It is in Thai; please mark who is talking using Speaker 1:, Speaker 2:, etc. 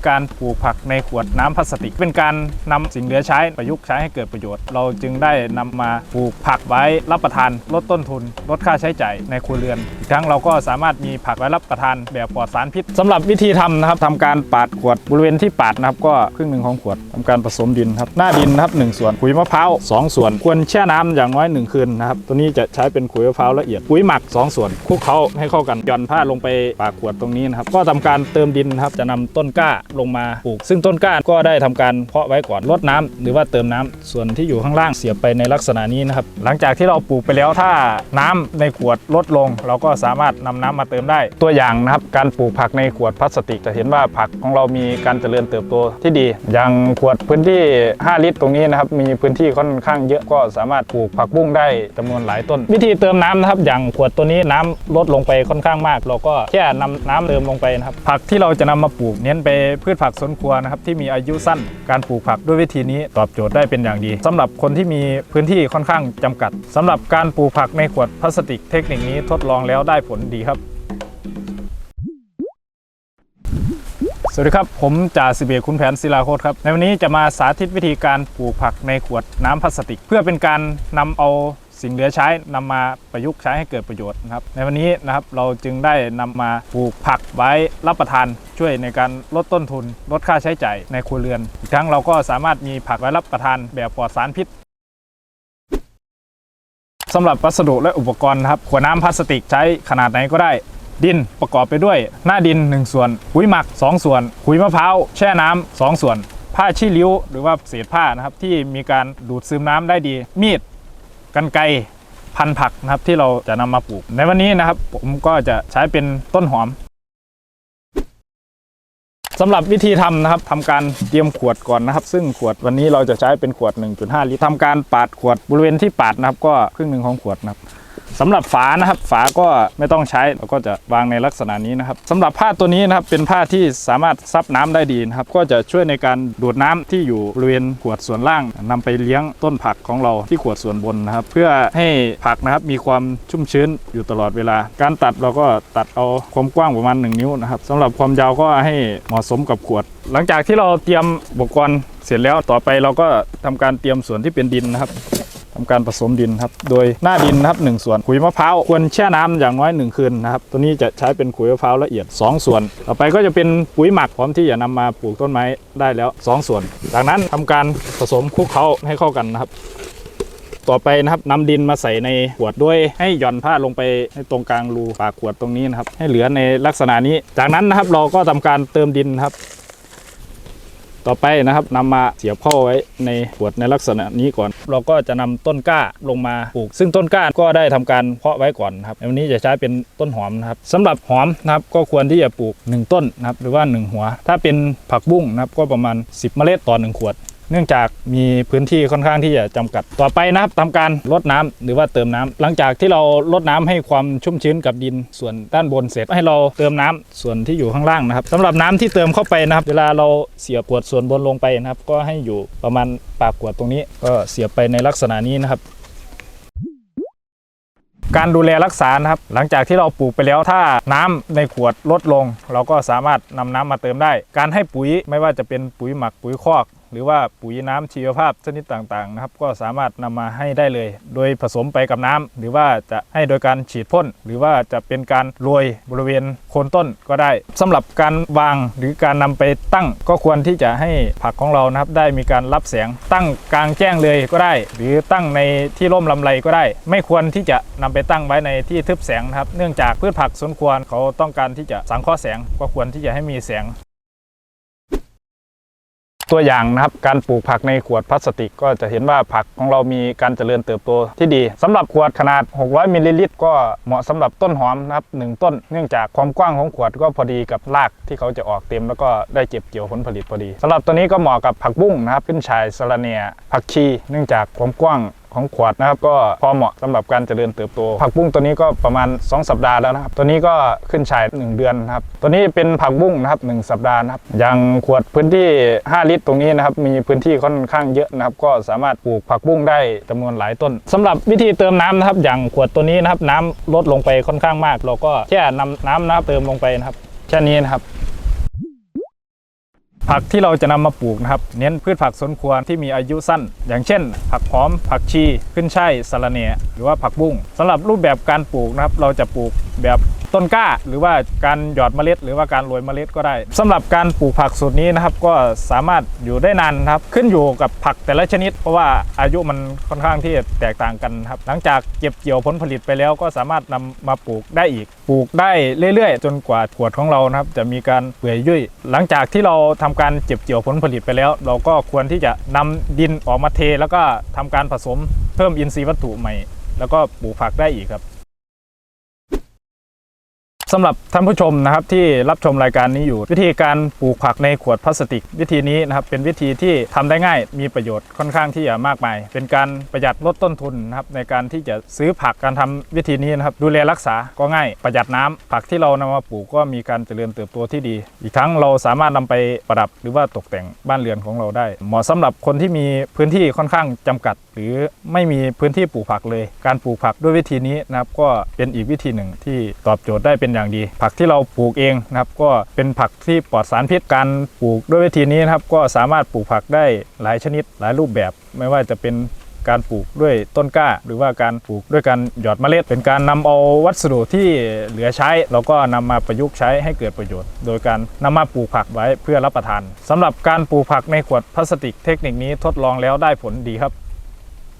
Speaker 1: การปลูกผักในขวดน้ำพลาสติก เป็นการนำสิ่งเหลือใช้ประยุกต์ใช้ให้เกิดประโยชน์ เราจึงได้นำมาปลูกผักไว้รับประทาน ลดต้นทุน ลดค่าใช้จ่ายในครัวเรือนอีกทั้งเราก็สามารถมีผักไว้รับประทานแบบปลอดสารพิษสำหรับวิธีทำนะครับทำการปาดขวดบริเวณที่ปาดนะครับก็ครึ่งหนึ่งของขวดทำการผสมดินครับหน้าดินนะครับหนึ่งส่วนขุยมะพร้าวสองส่วน ควรแช่น้ำอย่างน้อยหนึ่งคืนนะครับตัวนี้จะใช้เป็นขุยมะพร้าวละเอียดปุ๋ยหมักสองส่วนคลุกเคล้าให้เข้ากันหย่อนผ้าลงไปปากขวดตรงนี้นะครับก็ทำการเติมดินนะครับจะนำต้นกล้าลงมาปลูก ซึ่งต้นกล้าก็ได้ทำการเพาะไว้ก่อนรดน้ำหรือว่าเติมน้ำส่วนที่อยู่ข้างล่างเสียบไปในลักษณะนี้นะครับหลังจากที่เราปลูกไปแล้วถ้าน้ำในขวดลดลง เราก็สามารถนำน้ำมาเติมได้ ตัวอย่างนะครับการปลูกผักในขวดพลาสติก จะเห็นว่าผักของเรามีการเจริญเติบโตที่ดี อย่างขวดพื้นที่ 5 ลิตรตรงนี้นะครับมีพื้นที่ค่อนข้างเยอะก็สามารถปลูกผักบุ้งได้จำนวนหลายต้น วิธีเติมน้ำนะครับอย่างขวดตัวนี้น้ำลดลงไปค่อนข้างมาก เราก็แค่นำน้ำเติมลงไปนะครับผักที่เราจะนำมาปลูกเน้นไปพืชผักสวนครัวนะครับที่มีอายุสั้นการปลูกผักด้วยวิธีนี้ตอบโจทย์ได้เป็นอย่างดีสำหรับคนที่มีพื้นที่ค่อนข้างจำกัดสำหรับการปลูกผักในขวดพลาสติกเทคนิคนี้ทดลองแล้วได้ผลดีครับสวัสดีครับ ผมจ่าสิบเอกคุณแผนศิลาโคตรครับ ในวันนี้จะมาสาธิตวิธีการปลูกผักในขวดน้ำพลาสติก เพื่อเป็นการนำเอา สิ่งเหลือใช้นำมาประยุกต์ใช้ให้เกิดประโยชน์นะครับในวันนี้นะครับเราจึงได้นำมาปลูกผักไว้รับประทานช่วยในการลดต้นทุน ลดค่าใช้จ่ายในครัวเรือนอีกทั้งเราก็สามารถมีผักไว้รับประทานแบบปลอดสารพิษสำหรับวัสดุและอุปกรณ์ครับขวดน้ำพลาสติกใช้ขนาดไหนก็ได้ ดินประกอบไปด้วย หน้าดิน 1 ส่วนปุ๋ยหมัก 2 ส่วนขุยมะพร้าวแช่น้ำ2ส่วน ผ้าชี้ริ้ว หรือว่าเศษผ้านะครับที่มีการดูดซึมน้ำได้ดีมีด กันไกพันผักนะครับที่เราจะนำมาปลูก ในวันนี้นะครับ ผมก็จะใช้เป็นต้นหอมสำหรับวิธีทำนะครับทำการเตรียมขวดก่อนนะครับ ซึ่งขวดวันนี้เราจะใช้เป็นขวด 1.5 ลิตรทำการปาดขวดบริเวณที่ปาดนะครับ ก็ครึ่งหนึ่งของขวดนะครับ สำหรับฝานะครับฝาก็ไม่ต้องใช้เราก็จะวางในลักษณะนี้นะครับสำหรับผ้าตัวนี้นะครับเป็นผ้าที่สามารถซับน้ำได้ดีนะครับก็จะช่วยในการดูดน้ำที่อยู่บริเวณขวดส่วนล่างนำไปเลี้ยงต้นผักของเราที่ขวดส่วนบนนะครับ เพื่อให้ผักนะครับมีความชุ่มชื้นอยู่ตลอดเวลา การตัดเราก็ตัดเอาความกว้างประมาณ 1 นิ้วนะครับสำหรับความยาวก็ให้เหมาะสมกับขวด หลังจากที่เราเตรียมอุปกรณ์เสร็จแล้วต่อไปเราก็ทำการเตรียมส่วนที่เป็นดินนะครับ ทำการผสมดินครับ โดยหน้าดินนะครับ1ส่วนขุยมะพร้าวควรแช่น้ำอย่างน้อย 1 คืนนะครับ ตัวนี้จะใช้เป็นขุยมะพร้าวละเอียด 2 ส่วน ต่อไปก็จะเป็นปุ๋ยหมักพร้อมที่จะนำมาปลูกต้นไม้ได้แล้ว 2 ส่วน จากนั้นทำการผสมคลุกเคล้าให้เข้ากันนะครับต่อไปนะครับนำดินมาใส่ในขวดด้วยให้หย่อนผ้าลงไปให้ตรงกลางรูปากขวดตรงนี้นะครับ ให้เหลือในลักษณะนี้ จากนั้นนะครับเราก็ทำการเติมดินครับ ต่อไปนะครับนำมาเสียบเข้าไว้ในขวดในลักษณะนี้ก่อน เราก็จะนำต้นกล้าลงมาปลูก ซึ่งต้นกล้าก็ได้ทำการเพาะไว้ก่อนครับวันนี้จะใช้เป็นต้นหอมนะครับสำหรับหอมนะครับก็ควรที่จะปลูก 1 ต้นนะครับหรือว่า 1 หัว ถ้าเป็นผักบุ้งนะครับก็ประมาณ 10 เมล็ดต่อ 1 ขวด เนื่องจากมีพื้นที่ค่อนข้างที่จะจำกัดต่อไปนะครับทำการลดน้ำหรือว่าเติมน้ำหลังจากที่เราลดน้ำให้ความชุ่มชื้นกับดินส่วนด้านบนเสร็จให้เราเติมน้ำส่วนที่อยู่ข้างล่างนะครับสำหรับน้ำที่เติมเข้าไปนะครับ เวลาเราเสียบขวดส่วนบนลงไปนะครับ ก็ให้อยู่ประมาณปากขวดตรงนี้ ก็เสียบไปในลักษณะนี้นะครับการดูแลรักษานะครับ หลังจากที่เราปลูกไปแล้วถ้าน้ำในขวดลดลง เราก็สามารถนำน้ำมาเติมได้ การให้ปุ๋ยไม่ว่าจะเป็นปุ๋ยหมักปุ๋ยคอก หรือว่าปุ๋ยน้ำชีวภาพชนิดต่างๆนะครับ ก็สามารถนำมาให้ได้เลย โดยผสมไปกับน้ำหรือว่าจะให้โดยการฉีดพ่นหรือว่าจะเป็นการโรยบริเวณโคนต้นก็ได้สำหรับการวางหรือการนำไปตั้ง ก็ควรที่จะให้ผักของเรานะครับ ได้มีการรับแสงตั้งกลางแจ้งเลยก็ได้ หรือตั้งในที่ร่มลำไรก็ได้ ไม่ควรที่จะนำไปตั้งไว้ในที่ทึบแสงนะครับ เนื่องจากพืชผักสวนครัวเขาต้องการที่จะสังเคราะห์แสงก็ควรที่จะให้มีแสง ตัวอย่างนะครับการปลูกผักในขวดพลาสติก ก็จะเห็นว่าผักของเรามีการเจริญเติบโตที่ดีสำหรับขวดขนาด 600มิลลิลิตรก็เหมาะสำหรับต้นหอมนะครับหนึ่งต้น เนื่องจากความกว้างของขวดก็พอดีกับรากที่เขาจะออกเต็ม แล้วก็ได้เก็บเกี่ยวผลผลิตพอดีสำหรับตัวนี้ก็เหมาะกับผักบุ้งนะครับขึ้นชายสะระเนียผักชี เนื่องจากความกว้าง ของขวดนะครับก็พอเหมาะสำหรับการเจริญเติบโต ผักบุ้งตัวนี้ก็ประมาณ 2 สัปดาห์แล้วนะครับ ตัวนี้ก็ขึ้นฉาย 1 เดือนนะครับ ตัวนี้เป็นผักบุ้งนะครับ 1 สัปดาห์นะครับอย่างขวดพื้นที่ 5 ลิตร ตรงนี้นะครับมีพื้นที่ค่อนข้างเยอะนะครับ ก็สามารถปลูกผักบุ้งได้จำนวนหลายต้นสำหรับวิธีเติมน้ำนะครับ อย่างขวดตัวนี้นะครับน้ำลดลงไปค่อนข้างมาก เราก็แค่นำน้ำนะครับเติมลงไปนะครับแค่นี้นะครับ ผักที่เราจะนำมาปลูกนะครับ เน้นพืชผักสวนครัวที่มีอายุสั้น อย่างเช่น ผักหอม ผักชี ขึ้นช่ายสะระเนหรือว่าผักบุ้งสำหรับรูปแบบการปลูกนะครับ เราจะปลูกแบบ ต้นกล้า หรือว่าการหยอดเมล็ด หรือว่าการโรยเมล็ดก็ได้สำหรับการปลูกผักสูตรนี้นะครับก็สามารถอยู่ได้นานนะครับขึ้นอยู่กับผักแต่ละชนิด เพราะว่าอายุมันค่อนข้างที่จะแตกต่างกันครับหลังจากเก็บเกี่ยวผลผลิตไปแล้วก็สามารถนำมาปลูกได้อีก ปลูกได้เรื่อยๆ จนกว่าขวดของเรานะครับจะมีการเปื่อยยุ่ย หลังจากที่เราทำการเก็บเกี่ยวผลผลิตไปแล้ว เราก็ควรที่จะนำดินออกมาเท แล้วก็ทำการผสมเพิ่มอินทรีย์วัตถุใหม่ แล้วก็ปลูกผักได้อีกครับ สำหรับท่านผู้ชมนะครับที่รับชมรายการนี้อยู่ วิธีการปลูกผักในขวดพลาสติก วิธีนี้นะครับเป็นวิธีที่ทำได้ง่ายมีประโยชน์ค่อนข้างที่จะมากมาย เป็นการประหยัดลดต้นทุนนะครับในการที่จะซื้อผักการทำวิธีนี้นะครับดูแลรักษาก็ง่ายประหยัดน้ำผักที่เรานำมาปลูกก็มีการเจริญเติบโตที่ดี อีกทั้งเราสามารถนำไปประดับหรือว่าตกแต่งบ้านเรือนของเราได้ เหมาะสำหรับคนที่มีพื้นที่ค่อนข้างจำกัด หรือไม่มีพื้นที่ปลูกผักเลย การปลูกผักด้วยวิธีนี้นะครับก็เป็นอีกวิธีหนึ่งที่ตอบโจทย์ได้เป็นอย่างดี ผักที่เราปลูกเองนะครับก็เป็นผักที่ปลอดสารพิษการปลูกด้วยวิธีนี้นะครับก็สามารถปลูกผักได้หลายชนิดหลายรูปแบบ ไม่ว่าจะเป็นการปลูกด้วยต้นกล้า หรือว่าการปลูกด้วยการหยอดเมล็ด เป็นการนำเอาวัสดุที่เหลือใช้เราก็นำมาประยุกต์ใช้ให้เกิดประโยชน์ โดยการนำมาปลูกผักไว้เพื่อรับประทานสำหรับการปลูกผักในขวดพลาสติกเทคนิคนี้ทดลองแล้วได้ผลดีครับ